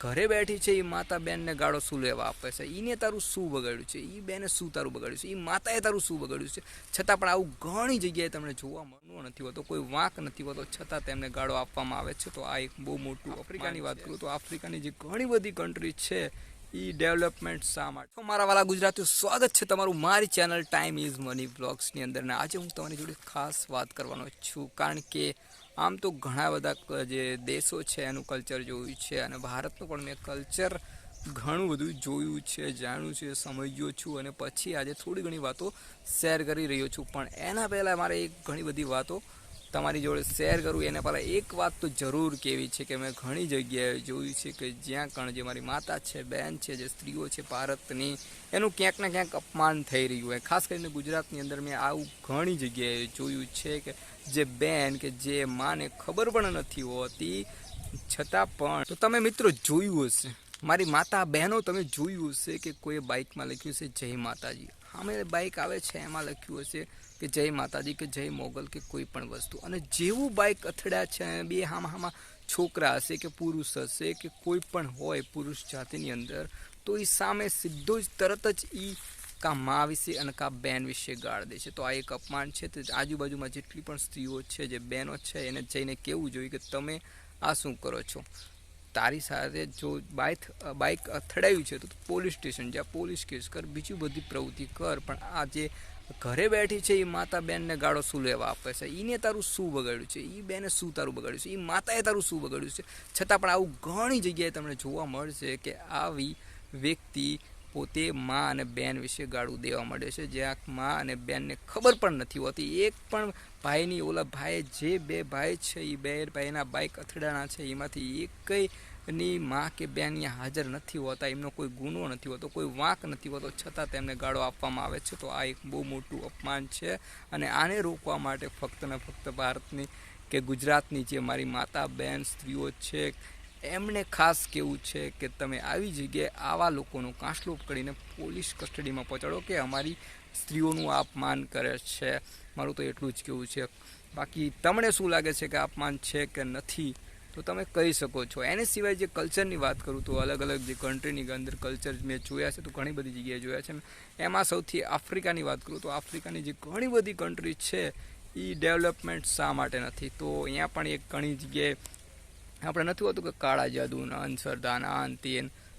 ઘરે બેઠી છે એ માતા બેનને ગાળો શું લેવા આપે છે? એને તારું શું બગાડ્યું છે? એ બેને શું તારું બગાડ્યું છે? એ માતાએ તારું શું બગાડ્યું છે? છતાં પણ આવું ઘણી જગ્યાએ તમને જોવા મળવું નથી હોતો કોઈ વાંક નથી હોતો છતાં તેમને ગાળો આપવામાં આવે છે. તો આ એક બહુ મોટું આફ્રિકાની વાત કરું તો આફ્રિકાની જે ઘણી બધી કન્ટ્રી છે એ ડેવલપમેન્ટ શા માટે? તો મારા વાલા ગુજરાતીઓ સ્વાગત છે તમારું મારી ચેનલ ટાઈમ ઇઝ મની બ્લોગ્સની અંદર. ને આજે હું તમારી જોડે ખાસ વાત કરવાનો છું કારણ કે આમ તો ઘણા બધા જે દેશો છે, એનું કલ્ચર જોયું છે અને ભારતનું પણ મેં કલ્ચર ઘણું બધું જોયું છે, જાણ્યું છે, સમજ્યો છું અને પછી આજે થોડી ઘણી વાતો શેર કરી રહ્યો છું. પણ એના પહેલાં મારે એક ઘણી બધી વાતો તમારી જોડે શેર કરું, એના પહેલાં એક વાત તો જરૂર કહેવી છે કે મેં ઘણી જગ્યાએ જોયું છે કે જ્યાં કણ જે મારી માતા છે બહેન છે, જે સ્ત્રીઓ છે ભારતની, એનું ક્યાંક ને ક્યાંક અપમાન થઈ રહ્યું હોય. ખાસ કરીને ગુજરાતની અંદર મેં આવું ઘણી જગ્યાએ જોયું છે કે જે બેન કે જે માને ખબર પણ નથી હોતી. છતાં પણ, તો તમે મિત્રો જોયું હશે. મારી માતા બહેનો તમે જોયું હશે કે કોઈ બાઇકમાં લખ્યું છે, જય માતાજી. સામે બાઇક આવે છે, એમાં લખ્યું હશે કે જય માતાજી, કે જય મોગલ, કે કોઈ પણ વસ્તુ. અને જેવું બાઇક અથડ્યા છે, બે હામાં હામાં છોકરા હશે કે પુરુષ હશે કે કોઈ પણ હોય પુરુષ જાતિની અંદર, તો એ સામે સીધો જ તરત જ એ કા મા વિશે અને કા બેન વિશે ગાળ દે છે. તો આ એક અપમાન છે. તે આજુબાજુમાં જેટલી પણ સ્ત્રીઓ છે, જે બહેનો છે, એને જઈને કહેવું જોઈએ કે તમે આ શું કરો છો? તારી સાથે જો બાઇક બાઇક અથડાયું છે, તો પોલીસ સ્ટેશન જા, પોલીસ કેસ કર, બીજી બધી પ્રવૃત્તિ કર, પણ આ જે ઘરે બેઠી છે એ માતા બેનને ગાળો શું લેવા આપે છે? એને તારું શું બગાડ્યું છે? એ બેને શું તારું બગાડ્યું છે? એ માતાએ તારું શું બગાડ્યું છે? છતાં પણ આવું ઘણી જગ્યાએ તમને જોવા મળશે કે આવી વ્યક્તિ પોતે મા અને બેન વિશે ગાળું દેવા માંડે છે. જ્યાં મા અને બેનને ખબર પણ નથી હોતી. એક પણ ભાઈની, ઓલા ભાઈ જે બે ભાઈ છે એ બે ભાઈના બાઈક અથડાણા છે, એમાંથી એકની મા કે બેન હાજર નથી હોતા. એમનો કોઈ ગુનો નથી હોતો, કોઈ વાંક નથી હોતો. છતાં તેમને ગાળો આપવામાં આવે છે. તો આ એક બહુ મોટું અપમાન છે અને આને રોકવા માટે ફક્ત ને ફક્ત ભારતની કે ગુજરાતની જે મારી માતા, બેન, સ્ત્રીઓ છે એમણે ખાસ કેવું છે કે તમે આવી જગ્યાએ આવા લોકોનો કાંસલો કરીને પોલીસ કસ્ટડીમાં પહોંચાડો કે અમારી સ્ત્રીઓનું અપમાન કરે છે? મારું તો એટલું જ કેવું છે. બાકી તમને શું લાગે છે કે અપમાન છે કે નથી? તો તમે કહી શકો છો. એને સિવાય જે કલ્ચરની વાત કરું તો અલગ અલગ જે કન્ટ્રીની અંદર કલ્ચર મેં જોયા છે તો ઘણી બધી જગ્યાએ જોયા છે. એમાં સૌથી આફ્રિકાની વાત કરું તો આફ્રિકાની જે ઘણી બધી કન્ટ્રી છે એ ડેવલપમેન્ટ શા માટે નથી? તો અહીંયા પણ એક ઘણી જગ્યાએ આપણે નથી હોતું કે કાળા જાદુના, અંધશ્રદ્ધાના આ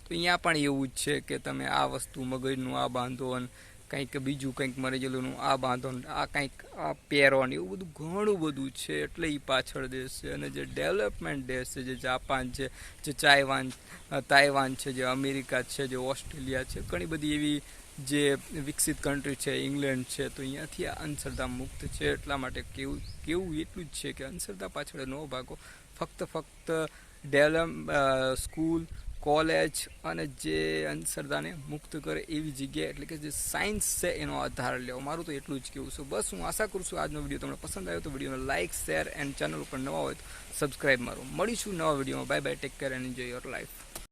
તો અહીંયા પણ એવું જ છે કે તમે આ વસ્તુ મગજનું આ બાંધો ને કંઈક બીજું કંઈક મરેજેલુંનું આ બાંધો આ કંઈક આ પહેરો એવું બધું ઘણું બધું છે. એટલે એ પાછળ દેશ છે અને જે ડેવલપમેન્ટ દેશ છે, જે જાપાન છે, જે ચાઇવાન, તાઇવાન છે, જે અમેરિકા છે, જે ઓસ્ટ્રેલિયા છે, ઘણી બધી એવી જે વિકસિત કન્ટ્રી છે ઇંગ્લેન્ડ છે, તો અહીંયાથી આ અંધશ્રદ્ધા મુક્ત છે. એટલા માટે કેવું કેવું એટલું જ છે કે અંધશ્રદ્ધા પાછળ ન ભાગો. ફક્ત ફક્ત ડેવલપ સ્કૂલ કોલેજ અને જે અંધશ્રદ્ધાને મુક્ત કરે એવી જગ્યાએ એટલે કે જે સાયન્સ છે, એનો આધાર લેવો. મારું તો એટલું જ કહેવું છે. બસ હું આશા કરું છું આજનો વીડિયો તમને પસંદ આવ્યો તો વિડીયોને લાઇક શેર એન્ડ ચેનલ ઉપર નવા હોય તો સબસ્ક્રાઈબ મારો. મળીશું નવા વિડીયોમાં. Bye bye take care and enjoy your life